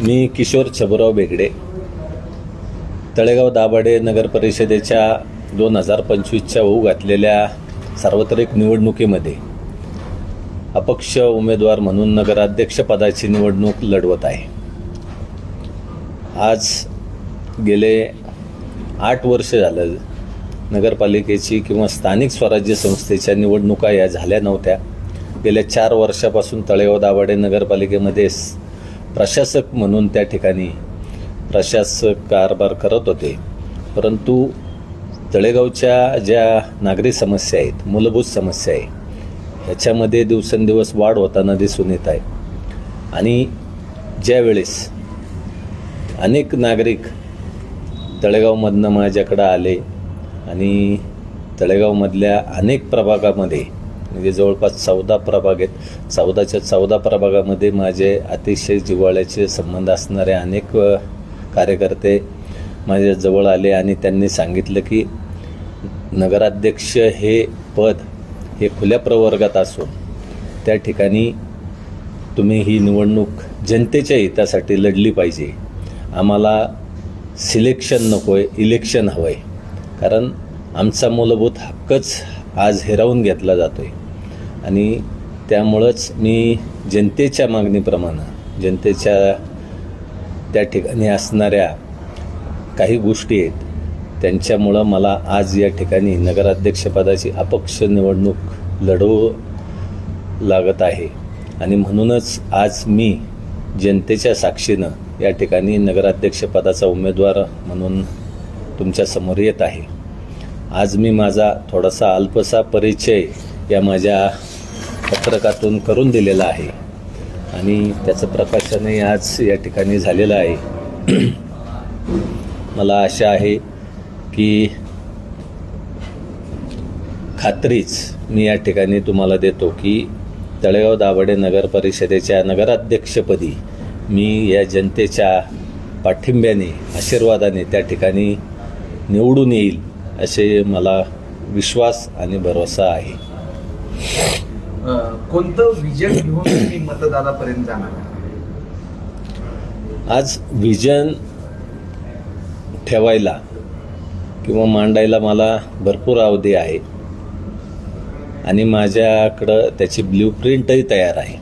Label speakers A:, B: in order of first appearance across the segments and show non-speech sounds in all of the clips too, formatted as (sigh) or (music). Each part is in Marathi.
A: मी किशोर छबुराव बेगडे. तळेगाव दाभाडे नगर परिषदेच्या दोन हजार पंचवीसच्या होऊ घातलेल्या सार्वत्रिक निवडणुकीमध्ये अपक्ष उमेदवार म्हणून नगराध्यक्षपदाची निवडणूक लढवत आहे. आज गेले आठ वर्ष झालं नगरपालिकेची किंवा स्थानिक स्वराज्य संस्थेच्या निवडणुका या झाल्या नव्हत्या. गेल्या चार वर्षापासून तळेगाव दाभाडे नगरपालिकेमध्ये प्रशासक म्हणून त्या ठिकाणी प्रशासक कारभार करत होते. परंतु तळेगावच्या ज्या नागरी समस्या आहेत मूलभूत समस्या आहे ह्याच्यामध्ये दिवसेंदिवस वाढ होताना दिसून येत आहे. आणि ज्यावेळेस अनेक नागरिक तळेगावमधनं माझ्याकडं आले आणि तळेगावमधल्या अनेक प्रभागामध्ये म्हणजे जवळपास चौदा प्रभाग आहेत. चौदाच्या चौदा प्रभागामध्ये माझे अतिशय जिव्हाळ्याचे संबंध असणारे अनेक कार्यकर्ते माझ्या जवळ आले आणि त्यांनी सांगितलं की नगराध्यक्ष हे पद हे खुल्या प्रवर्गात असून त्या ठिकाणी तुम्ही ही निवडणूक जनतेच्या हितासाठी लढली पाहिजे. आम्हाला सिलेक्शन नको आहे इलेक्शन हवं आहे कारण आमचा मूलभूत हक्कच आज हिरावून घेतला जातो आहे आणि त्यामुळंच मी जनतेच्या मागणीप्रमाणे जनतेच्या त्या ठिकाणी असणाऱ्या काही गोष्टी आहेत त्यांच्यामुळं मला आज या ठिकाणी नगराध्यक्षपदाची अपक्ष निवडणूक लढवू लागत आहे. आणि म्हणूनच आज मी जनतेच्या साक्षीनं या ठिकाणी नगराध्यक्षपदाचा उमेदवार म्हणून तुमच्यासमोर येत आहे. आज मी माझा थोडासा अल्पसा परिचय या माझ्या पत्रकातून करून दिलेला आहे. आणि त्याचं प्रकाशनही आज या ठिकाणी झालेलं आहे. (clears throat) मला आशा आहे की खात्रीच मी या ठिकाणी तुम्हाला देतो की तळेगाव दाभाडे नगर परिषदेच्या नगराध्यक्षपदी मी या जनतेच्या पाठिंब्याने आशीर्वादाने त्या ठिकाणी निवडून येईल. असे मला विश्वास आणि भरोसा आहे.
B: कोणतं विजन घेऊन मतदारापर्यंत जाणार?
A: आज विजन ठेवायला किंवा मांडायला मला भरपूर अवधी आहे. आणि माझ्याकडं त्याची ब्ल्यू प्रिंटही तयार आहे.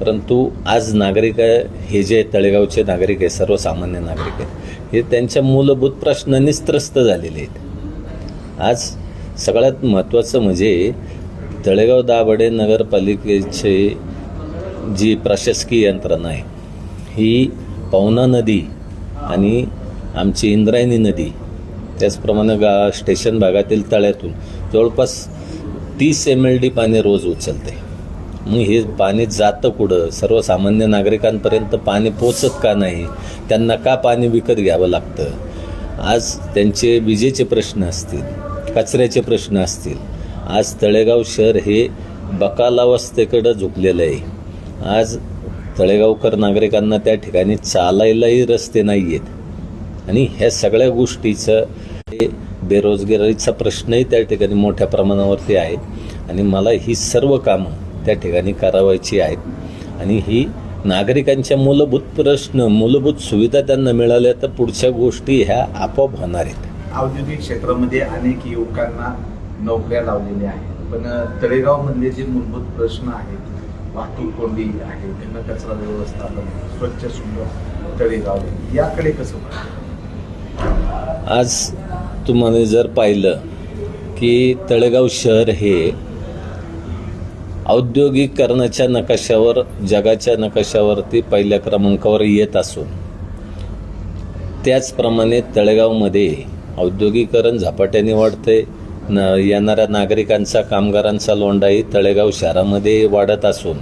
A: परंतु आज नागरिक हे जे तळेगावचे नागरिक आहे सर्वसामान्य नागरिक आहेत हे त्यांच्या मूलभूत प्रश्नांनीच त्रस्त झालेले आहेत. आज सगळ्यात महत्त्वाचं म्हणजे तळेगाव दाभाडे नगरपालिकेचे जी प्रशासकीय यंत्रणा आहे ही पवना नदी आणि आमची इंद्रायणी नदी त्याचप्रमाणे गा स्टेशन भागातील तळ्यातून जवळपास तीस एम एल डी पाणी रोज उचलते. मग हे पाणी जातं कुठं? सर्वसामान्य नागरिकांपर्यंत पाणी पोचत का नाही? त्यांना का पाणी विकत घ्यावं लागतं? आज त्यांचे विजेचे प्रश्न असतील. कचऱ्याचे प्रश्न असतील. आज तळेगाव शहर हे बकालावस्थेकडं झुकलेलं आहे. आज तळेगावकर नागरिकांना त्या ठिकाणी चालायलाही रस्ते नाही आहेत आणि ह्या सगळ्या गोष्टीचं हे बेरोजगारीचा प्रश्नही त्या ठिकाणी मोठ्या प्रमाणावरती आहे. आणि मला ही सर्व कामं त्या ठिकाणी करावायची आहेत. आणि ही नागरिकांच्या मूलभूत प्रश्न मूलभूत सुविधा त्यांना मिळाल्या तर पुढच्या गोष्टी ह्या आपोआप होणार आहेत.
B: औद्योगिक क्षेत्रामध्ये अनेक युवकांना नोकऱ्या लावलेल्या आहेत. पण अ, तळेगावमधले जे मूलभूत प्रश्न आहेत वाहतूक कोंडी आहे घनकचरा व्यवस्थापन स्वच्छ सुंदर तळेगाव याकडे कसं
A: आज तुम्हाला जर पाहिलं की तळेगाव शहर हे औद्योगिकरणाच्या नकाशावर जगाच्या नकाशावरती पहिल्या क्रमांकावर येत असून त्याचप्रमाणे तळेगावमध्ये औद्योगिकरण झपाट्याने वाढते. न येणाऱ्या नागरिकांचा कामगारांचा लोंढाही तळेगाव शहरामध्ये वाढत असून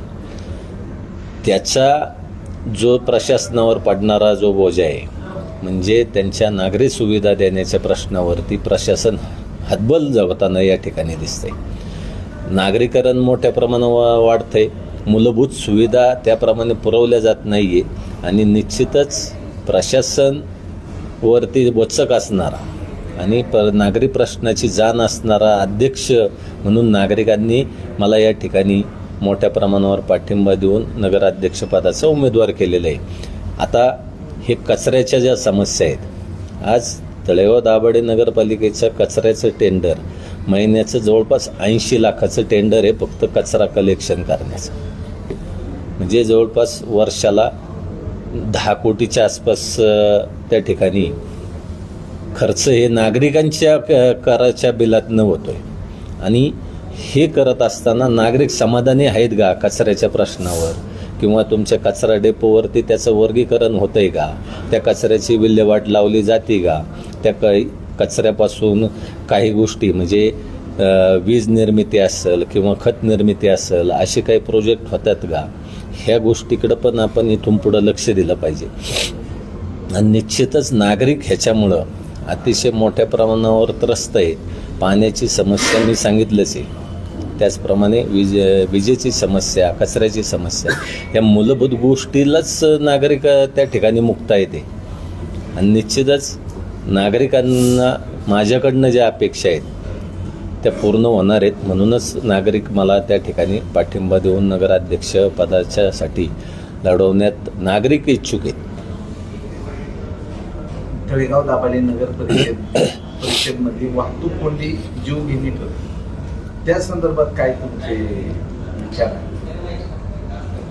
A: त्याचा जो प्रशासनावर पडणारा जो बोजा आहे म्हणजे त्यांच्या नागरी सुविधा देण्याच्या प्रश्नावरती प्रशासन हतबल जगताना या ठिकाणी दिसते नागरीकरण मोठ्या प्रमाणावर वाढते मूलभूत सुविधा त्याप्रमाणे पुरवल्या जात नाही आहे आणि निश्चितच प्रशासन वरती वचक असणारा आणि प नागरी प्रश्नाची जाण असणारा अध्यक्ष म्हणून नागरिकांनी मला या ठिकाणी मोठ्या प्रमाणावर पाठिंबा देऊन नगराध्यक्षपदाचा उमेदवार केलेला आहे. आता हे कचऱ्याच्या ज्या समस्या आहेत आज तळेगाव दाभाडे नगरपालिकेचं कचऱ्याचं टेंडर महिन्याचं जवळपास ऐंशी लाखाचं टेंडर आहे फक्त कचरा कलेक्शन करण्याचं. म्हणजे जवळपास वर्षाला दहा कोटीच्या आसपास त्या ठिकाणी खर्च हे नागरिकांच्या क- कराच्या बिलातनं होतो आहे आणि हे करत असताना नागरिक समाधानी आहेत का कचऱ्याच्या प्रश्नावर? किंवा तुमच्या कचरा डेपोवरती त्याचं वर्गीकरण होतं आहे का? त्या कचऱ्याची विल्हेवाट लावली जाते का? त्या काही कचऱ्यापासून काही गोष्टी म्हणजे वीज निर्मिती असेल किंवा खत निर्मिती असेल असे काही प्रोजेक्ट होतात का? ह्या गोष्टीकडं पण आपण इथून पुढं लक्ष दिलं पाहिजे. आणि निश्चितच नागरिक ह्याच्यामुळं अतिशय मोठ्या प्रमाणावर त्रस्त आहे. पाण्याची समस्या मी सांगितलंच आहे. त्याचप्रमाणे विज विजेची समस्या कचऱ्याची समस्या या मूलभूत गोष्टीलाच नागरिक त्या ठिकाणी मुक्ता येते आणि निश्चितच नागरिकांना माझ्याकडनं ज्या अपेक्षा आहेत त्या पूर्ण होणार आहेत. म्हणूनच नागरिक मला त्या ठिकाणी पाठिंबा देऊन नगराध्यक्ष पदाच्यासाठी लढवण्यात नागरिक इच्छुक आहेत.
B: तळेगाव दाभाडे नगर परिषद परिषदमध्ये वाहतूक कोंडी जीव घेणी ठरली. त्या संदर्भात काय तुमचे विचार आहेत?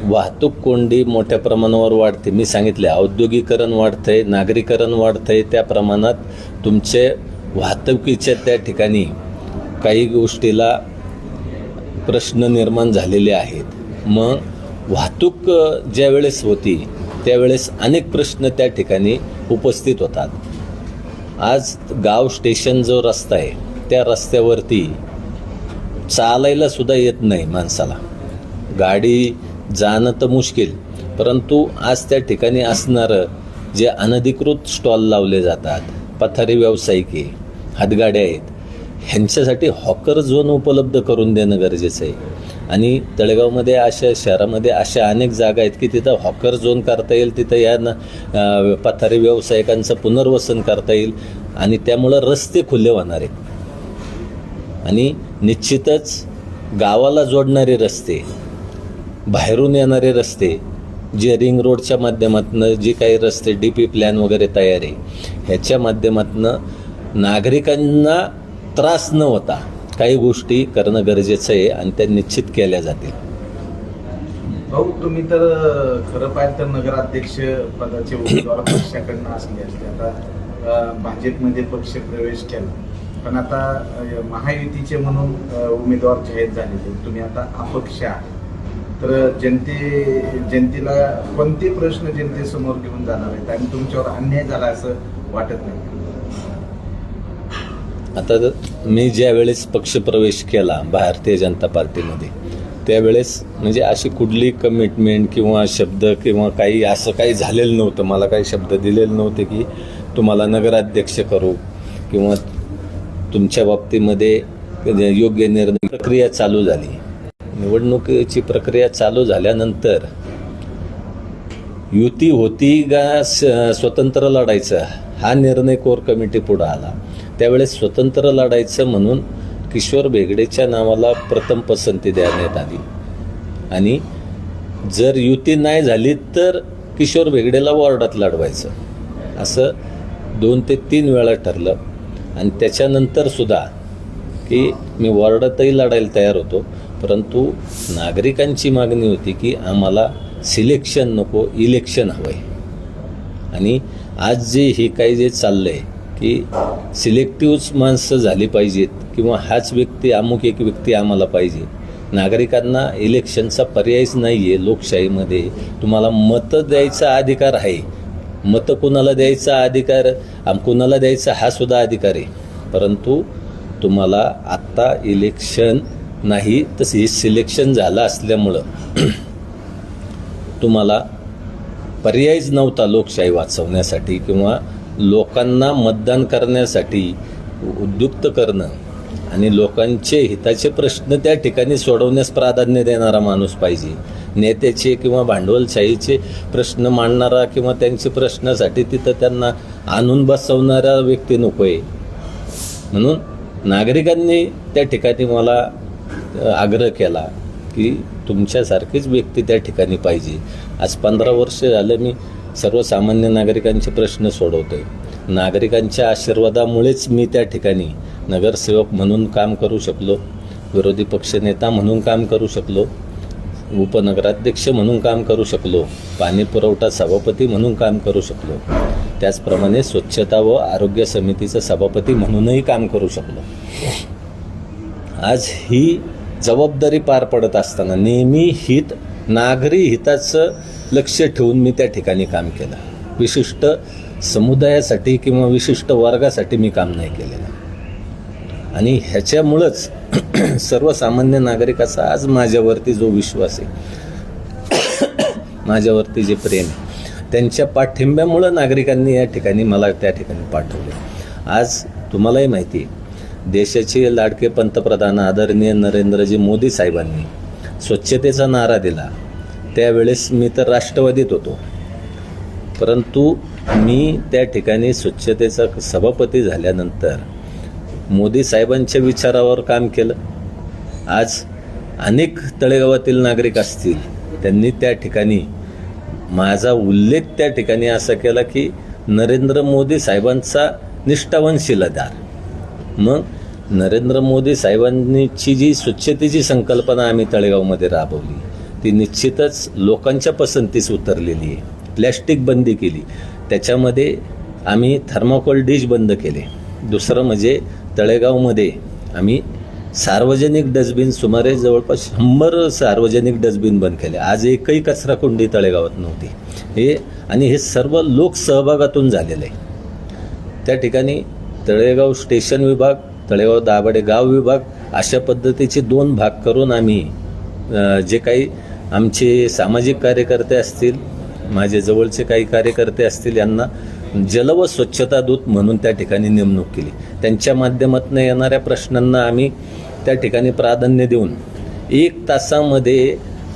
A: वाहतूक कोंडी मोठ्या प्रमाणावर वाढते. मी सांगितले औद्योगिकरण वाढतंय नागरीकरण वाढतंय त्या प्रमाणात तुमचे वाहतुकीच्या त्या ठिकाणी काही गोष्टीला प्रश्न निर्माण झालेले आहेत. मग वाहतूक ज्या वेळेस होती त्यावेळेस अनेक प्रश्न त्या ठिकाणी उपस्थित होतात. आज गाव स्टेशन जो रस्ता आहे त्या रस्त्यावरती चालायला सुद्धा येत नाही माणसाला. गाडी जाणं तर मुश्किल परंतु आज त्या ठिकाणी असणारं जे अनधिकृत स्टॉल लावले जातात पथारी व्यावसायिक आहे हातगाड्या आहेत ह्यांच्यासाठी हॉकर झोन उपलब्ध करून देणं गरजेचं आहे. आणि तळेगावमध्ये अशा शहरामध्ये अशा अनेक जागा आहेत की तिथं हॉकर झोन करता येईल तिथं या न पथारी व्यावसायिकांचं पुनर्वसन करता येईल आणि त्यामुळं रस्ते खुले होणार आहेत. आणि निश्चितच गावाला जोडणारे रस्ते बाहेरून येणारे रस्ते जे रिंग रोडच्या माध्यमातून जे काही रस्ते डी पी प्लॅन वगैरे तयार आहे ह्याच्या माध्यमातून नागरिकांना त्रास न होता काही गोष्टी करणं गरजेचं आहे आणि त्या निश्चित केल्या जातील.
B: भाऊ तुम्ही तर खरं पाहिलं तर नगराध्यक्ष पदाचे उमेदवार पक्षाकडनं असले असते. आता भाजपमध्ये पक्ष प्रवेश केला. पण आता महायुतीचे म्हणून उमेदवार जाहीर झालेले तुम्ही आता अपक्ष आहात. तर जनते जनतेला कोणते प्रश्न जनतेसमोर घेऊन जाणार आहेत? आणि तुमच्यावर अन्याय झाला असं वाटत नाही.
A: आता मी ज्या वेळेस पक्षप्रवेश केला भारतीय जनता पार्टीमध्ये त्यावेळेस म्हणजे अशी कुठली कमिटमेंट किंवा शब्द किंवा काही असं काही झालेलं नव्हतं. मला काही शब्द दिलेले नव्हते की तुम्हाला नगराध्यक्ष करू किंवा तुमच्या बाबतीमध्ये योग्य निर्णय प्रक्रिया चालू झाली. निवडणुकीची प्रक्रिया चालू झाल्यानंतर युती होती का स्वतंत्र लढायचं? हा निर्णय कोर कमिटी पुढं आला. त्यावेळेस स्वतंत्र लढायचं म्हणून किशोर बेगडेच्या नावाला प्रथम पसंती देण्यात आली. आणि जर युती नाही झाली तर किशोर बेगडेला वॉर्डात लढवायचं. असं दोन ते तीन वेळा ठरलं. आणि त्याच्यानंतर सुद्धा की मी वॉर्डातही लढायला तयार होतो. परंतु नागरिकांची मागणी होती की आम्हाला सिलेक्शन नको इलेक्शन हवं आहे आणि आज जे हे काही जे चाललं आहे की सिलेक्टिव्हच माणसं झाली पाहिजेत किंवा हाच व्यक्ती अमुक एक व्यक्ती आम्हाला पाहिजे. नागरिकांना इलेक्शनचा पर्यायच नाही आहे लोकशाहीमध्ये. तुम्हाला मतं द्यायचा अधिकार आहे. मतं कोणाला द्यायचा अधिकार? आम कोणाला द्यायचा हा सुद्धा अधिकार आहे. परंतु तुम्हाला आत्ता इलेक्शन नाही तसे हे सिलेक्शन झालं असल्यामुळं तुम्हाला पर्यायच नव्हता लोकशाही वाचवण्यासाठी किंवा लोकांना मतदान करण्यासाठी उद्युक्त करणं आणि लोकांचे हिताचे प्रश्न त्या ठिकाणी सोडवण्यास प्राधान्य देणारा माणूस पाहिजे. नेत्याचे किंवा भांडवलशाहीचे प्रश्न मांडणारा किंवा त्यांच्या प्रश्नासाठी तिथं त्यांना आणून बसवणारा व्यक्ती नको आहे म्हणून नागरिकांनी त्या ठिकाणी मला आग्रह केला की तुमच्यासारखीच व्यक्ती त्या ठिकाणी पाहिजे. आज पंधरा वर्ष झालं मी सर्वसामान्य नागरिकांचे प्रश्न सोडवतोय. नागरिकांच्या आशीर्वादामुळेच मी त्या ठिकाणी नगरसेवक म्हणून काम करू शकलो विरोधी पक्षनेता म्हणून काम करू शकलो उपनगराध्यक्ष म्हणून काम करू शकलो पाणी पुरवठा सभापती म्हणून काम करू शकलो. त्याचप्रमाणे स्वच्छता व आरोग्य समितीचं सभापती म्हणूनही काम करू शकलो. आज ही जबाबदारी पार पडत असताना नेहमी हित नागरी हिताचं लक्ष ठेवून मी त्या ठिकाणी काम केलं. विशिष्ट समुदायासाठी किंवा विशिष्ट वर्गासाठी मी काम नाही केलेलं. आणि ह्याच्यामुळंच (clears throat) सर्वसामान्य नागरिकाचा आज माझ्यावरती जो विश्वास आहे (clears throat) माझ्यावरती जे प्रेम आहे त्यांच्या पाठिंब्यामुळं नागरिकांनी या ठिकाणी मला त्या ठिकाणी पाठवले. आज तुम्हालाही माहिती आहे देशाचे लाडके पंतप्रधान आदरणीय नरेंद्रजी मोदी साहेबांनी स्वच्छतेचा नारा दिला. त्यावेळेस मी तर राष्ट्रवादीत होतो. परंतु मी त्या ठिकाणी स्वच्छतेचा सभापती झाल्यानंतर मोदी साहेबांच्या विचारावर काम केलं. आज अनेक तळेगावातील नागरिक असतील त्यांनी त्या ठिकाणी माझा उल्लेख त्या ठिकाणी असा केला की नरेंद्र मोदी साहेबांचा निष्ठावान शिलादार मग नरेंद्र मोदी साहेबांची जी स्वच्छतेची संकल्पना आम्ही तळेगावमध्ये राबवली ती निश्चितच लोकांच्या पसंतीस उतरलेली आहे. प्लॅस्टिक बंदी केली. त्याच्यामध्ये आम्ही थर्माकोल डिश बंद केले. दुसरं म्हणजे तळेगावमध्ये आम्ही सार्वजनिक डस्टबिन सुमारे जवळपास शंभर सार्वजनिक डस्टबिन बंद केले. आज एकही कचराकुंडी तळेगावात नव्हती. हे आणि हे सर्व लोकसहभागातून झालेलं. आहे त्या ठिकाणी तळेगाव स्टेशन विभाग तळेगाव दाभाडे गाव विभाग अशा पद्धतीचे दोन भाग करून आम्ही जे काही आमचे सामाजिक कार्यकर्ते असतील माझे जवळचे काही कार्यकर्ते असतील यांना जल व स्वच्छता दूत म्हणून त्या ठिकाणी नेमणूक केली. त्यांच्या माध्यमातून येणाऱ्या प्रश्नांना आम्ही त्या ठिकाणी प्राधान्य देऊन एक तासामध्ये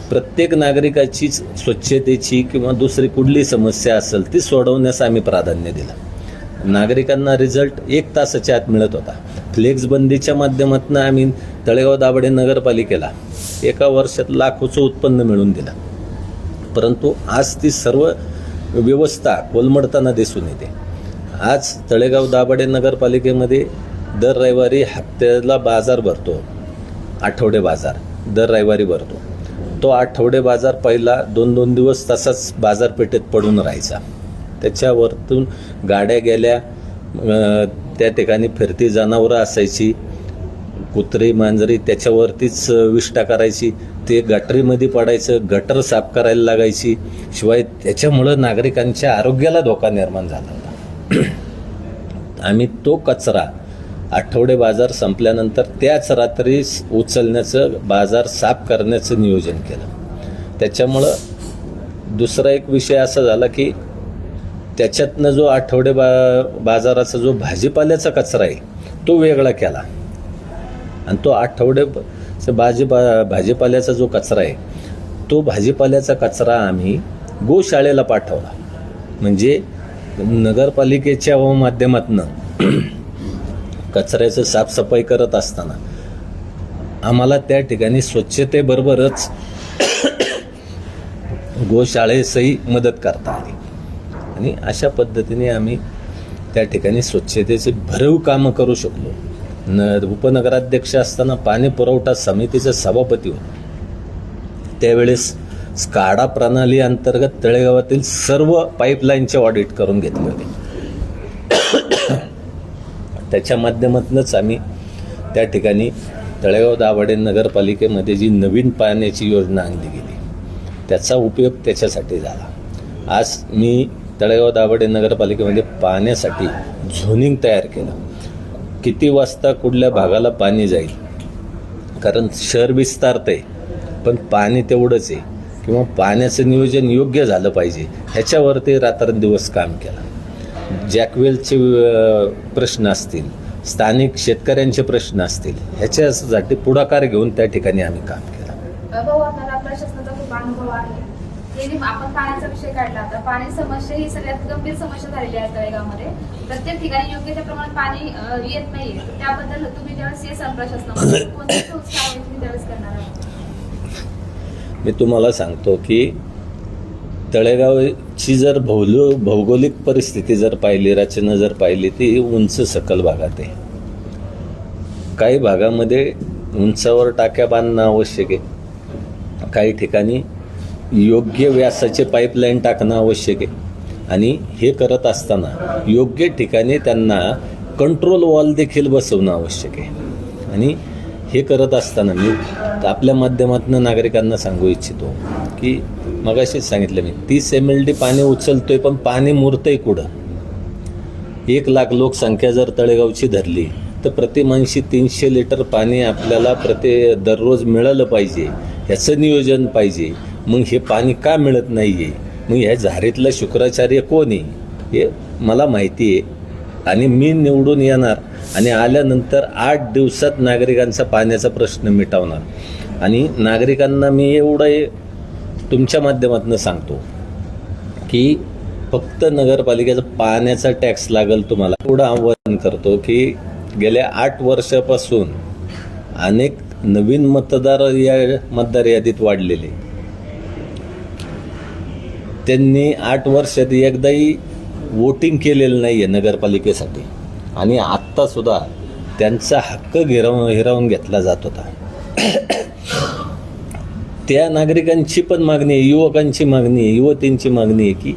A: प्रत्येक नागरिकाची स्वच्छतेची किंवा दुसरी कुठली समस्या असेल ती सोडवण्यास आम्ही प्राधान्य दिलं. नागरिकांना रिझल्ट एक तासाच्या आत मिळत होता. फ्लेक्सबंदीच्या माध्यमातून आम्ही तळेगाव दाबडे नगरपालिकेला एका वर्षात लाखोचं उत्पन्न मिळवून दिलं. परंतु आज ती सर्व व्यवस्था कोलमडताना दिसून येते. आज तळेगाव दाभाडे नगरपालिकेमध्ये दर रविवारी हप्त्याला बाजार भरतो. आठवडे बाजार दर रविवारी भरतो. तो आठवडे बाजार पहिला दोन दोन दिवस तसाच बाजारपेठेत पडून राहायचा. त्याच्यावरतून गाड्या गेल्या त्या ठिकाणी फिरती जनावरं असायची. कुत्री मांजरी त्याच्यावरतीच विष्टा करायची. ते गटरीमध्ये पडायचं गटर साफ करायला लागायची. शिवाय त्याच्यामुळं नागरिकांच्या आरोग्याला धोका निर्माण झाला होता. (clears throat) आम्ही तो कचरा आठवडे बाजार संपल्यानंतर त्याच रात्री उचलण्याचं बाजार साफ करण्याचं नियोजन केलं. त्याच्यामुळं दुसरा एक विषय असा झाला की त्याच्यातनं जो आठवडे बा बाजाराचा जो भाजीपाल्याचा कचरा आहे तो वेगळा केला. आणि तो आठवडे भाजीपा भाजी भाजीपाल्याचा जो कचरा आहे तो भाजीपाल्याचा कचरा आम्ही गोशाळेला पाठवला. म्हणजे नगरपालिकेच्या माध्यमातनं (clears throat) कचऱ्याचं साफसफाई करत असताना आम्हाला त्या ठिकाणी स्वच्छतेबरोबरच (clears throat) गोशाळेसही मदत करता आली. आणि अशा पद्धतीने आम्ही त्या ठिकाणी स्वच्छतेचे भरीव कामं करू शकलो. न उपनगराध्यक्ष असताना पाणी पुरवठा समितीचे सभापती होते. त्यावेळेस स्काडा प्रणाली अंतर्गत तळेगावातील सर्व पाईपलाईनचे ऑडिट करून घेतले होते. त्याच्या माध्यमातूनच आम्ही त्या ठिकाणी तळेगाव दाभाडे नगरपालिकेमध्ये जी नवीन पाण्याची योजना आणली गेली त्याचा उपयोग त्याच्यासाठी झाला. आज मी तळेगाव दाभाडे नगरपालिकेमध्ये पाण्यासाठी झोनिंग तयार केलं. किती वाजता कुठल्या भागाला पाणी जाईल? कारण शहर विस्तारतंय पण पाणी तेवढंच आहे किंवा पाण्याचं नियोजन योग्य झालं पाहिजे. ह्याच्यावरती रात्रंदिवस काम केलं. जॅकवेलचे प्रश्न असतील स्थानिक शेतकऱ्यांचे प्रश्न असतील ह्याच्यासाठी पुढाकार घेऊन त्या ठिकाणी आम्ही काम केलं
C: भाऊ आपल्याला प्रशासनाचा खूप अनुभव आहे गेली आपण पाण्याचा विषय काढला आता पाणी समस्या ही सगळ्यात गंभीर समस्या झालेली आहे तळेगावमध्ये. प्रत्येक ठिकाणी योग्य त्या प्रमाणात पाणी येत नाहीये. त्याबद्दल तुम्ही ज्यावेळेस येसाल प्रशासनामध्ये कोणती कारवाई तुम्ही त्यावेळेस करणार आहात?
A: मी तुम्हाला सांगतो की तळेगावची जर भौलो भौगोलिक परिस्थिती जर पाहिली रचना जर पाहिली ती उंच सकल भागात आहे. काही भागामध्ये उंचावर टाक्या बांधणं आवश्यक आहे. काही ठिकाणी योग्य व्यासाचे पाईपलाईन टाकणं आवश्यक आहे. आणि हे करत असताना योग्य ठिकाणी त्यांना कंट्रोल वॉल देखील बसवणं आवश्यक आहे. आणि हे करत असताना मी आपल्या माध्यमातून नागरिकांना सांगू इच्छितो की मगाशीच सांगितलं मी तीस एम एल डी पाणी उचलतोय पण पाणी मुरतंय कुठं? एक लाख लोकसंख्या जर तळेगावची धरली तर प्रतिमानशी तीनशे लिटर पाणी आपल्याला प्रति दररोज मिळालं पाहिजे ह्याचं नियोजन पाहिजे. मग हे पाणी का मिळत नाही आहे मग ह्या झारीतला शुक्राचार्य कोण आहे? हे मला माहिती आहे. आणि मी निवडून येणार आणि आल्यानंतर आठ दिवसात नागरिकांचा पाण्याचा प्रश्न मिटवणार. आणि नागरिकांना मी एवढं तुमच्या माध्यमातून सांगतो की फक्त नगरपालिकेचा पाण्याचा टॅक्स लागेल तुम्हाला. एवढं आव्हान करतो की गेल्या आठ वर्षापासून अनेक नवीन मतदार या मतदार यादीत वाढलेले. त्यांनी आठ वर्षात एकदाही वोटिंग केलेलं नाही आहे नगरपालिकेसाठी. आणि आत्तासुद्धा त्यांचा हक्क गिरव हिरावून घेतला जात होता. त्या नागरिकांची पण मागणी आहे युवकांची मागणी आहे युवतींची मागणी आहे की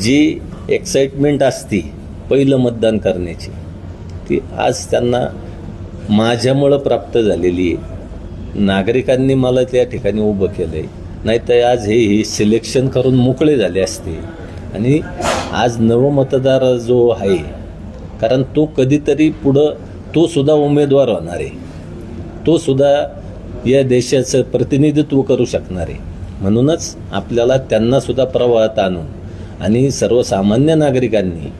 A: जी एक्साइटमेंट असती पहिलं मतदान करण्याची ती आज त्यांना माझ्यामुळं प्राप्त झालेली आहे. नागरिकांनी मला त्या ठिकाणी उभं केलं आहे नाहीतर आज हे हे सिलेक्शन करून मोकळे झाले असते. आणि आज नवमतदार जो आहे कारण तो कधीतरी पुढं तो सुद्धा उमेदवार होणार आहे. तो सुद्धा या देशाचं प्रतिनिधित्व करू शकणार आहे. म्हणूनच आपल्याला त्यांना सुद्धा प्रवाहात आणून आणि सर्वसामान्य नागरिकांनी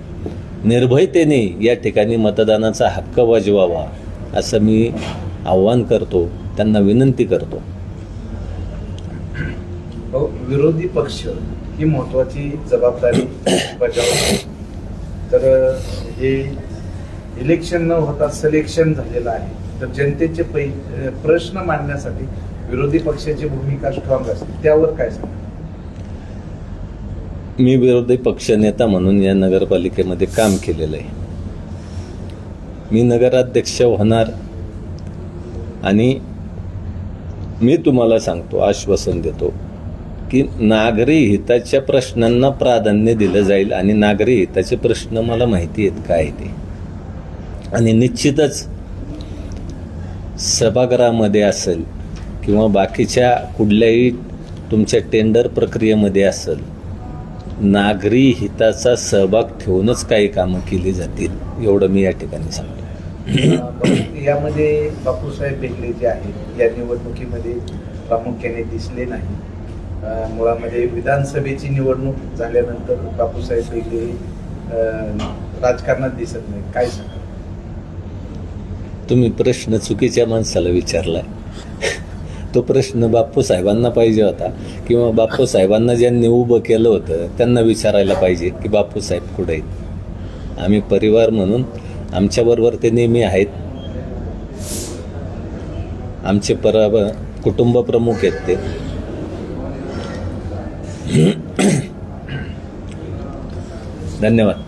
A: निर्भयतेने या ठिकाणी मतदानाचा हक्क बजवावा असं मी आव्हान करतो त्यांना विनंती करतो.
B: हो, विरोधी पक्ष ही महत्वाची जबाबदारी बजावत तर हे इलेक्शन न होता सिलेक्शन झालेलं आहे. तर जनतेचे पै प्रश्न मांडण्यासाठी विरोधी पक्षाची भूमिका स्ट्रॉंग असते. त्यावर काय सांगा
A: मी विरोधी पक्षनेता म्हणून या नगरपालिकेमध्ये काम केलेलं आहे. मी नगराध्यक्ष होणार आणि मी तुम्हाला सांगतो आश्वासन देतो की नागरी हिताच्या प्रश्नांना प्राधान्य दिलं जाईल आणि नागरी हिताचे प्रश्न मला माहिती आहेत काय ते. आणि निश्चितच सभागृहामध्ये असेल किंवा बाकीच्या कुठल्याही तुमच्या टेंडर प्रक्रियेमध्ये असेल नागरी हिताचा सहभाग ठेवूनच काही कामं केली जातील एवढं मी या ठिकाणी सांगतो. (coughs)
B: यामध्ये बापूसाहेब बेगले जे आहेत या निवडणुकीमध्ये प्रामुख्याने दिसले नाही. मुळामध्ये विधानसभेची निवडणूक झाल्यानंतर बापूसाहेब बेगले हे, राजकारणात दिसत नाही काय सांगा
A: तुम्ही प्रश्न चुकीच्या माणसाला विचारलाय. तो प्रश्न बापू साहेबांना पाहिजे होता किंवा बापू साहेबांना ज्यांनी उभं केलं होतं त्यांना विचारायला पाहिजे की बापूसाहेब कुठे आहेत? आम्ही परिवार म्हणून आमच्याबरोबर ते नेहमी आहेत. आमचे परा कुटुंब प्रमुख आहेत ते. धन्यवाद